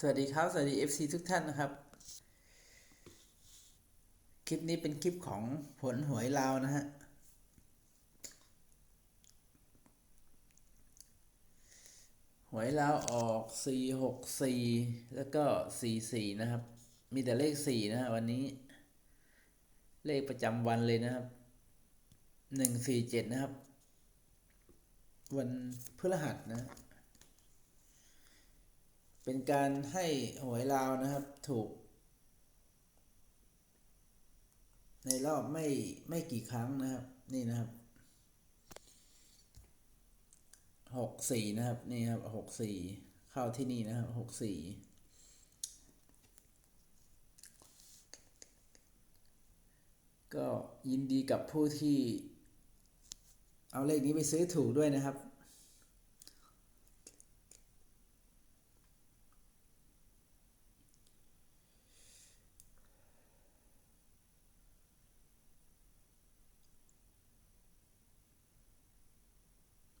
สวัสดีครับ สวัสดี FC ทุกท่านนะครับ คลิปนี้เป็นคลิปของผลหวยลาวนะฮะ หวยลาวออก 4 6 4 แล้วก็ 4 4 นะครับ มีแต่เลข 4 นะฮะวันนี้ เลขประจำวันเลยนะครับ 1 4 7 นะครับ วันพฤหัสนะ เป็นการให้หวยลาวนะครับถูก ในรอบไม่ไม่กี่ครั้งนะครับ นี่นะครับหกสี่นะครับ นี่ครับหกสี่เข้าที่นี่นะครับหกสี่ก็ยินดีกับผู้ที่ เอาเลขนี้ไปซื้อถูกด้วยนะครับ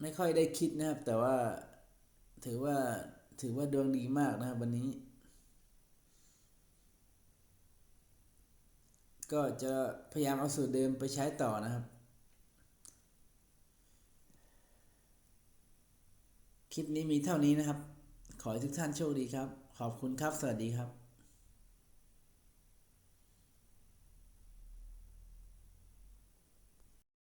ไม่ค่อยได้คิดนะครับ แต่ว่าถือว่าถือว่าดวงดีมากนะครับวันนี้ ก็จะพยายามเอาสูตรเดิมไปใช้ต่อนะครับ คลิปนี้มีเท่านี้นะครับ ขอให้ทุกท่านโชคดีครับ ขอบคุณครับ สวัสดีครับ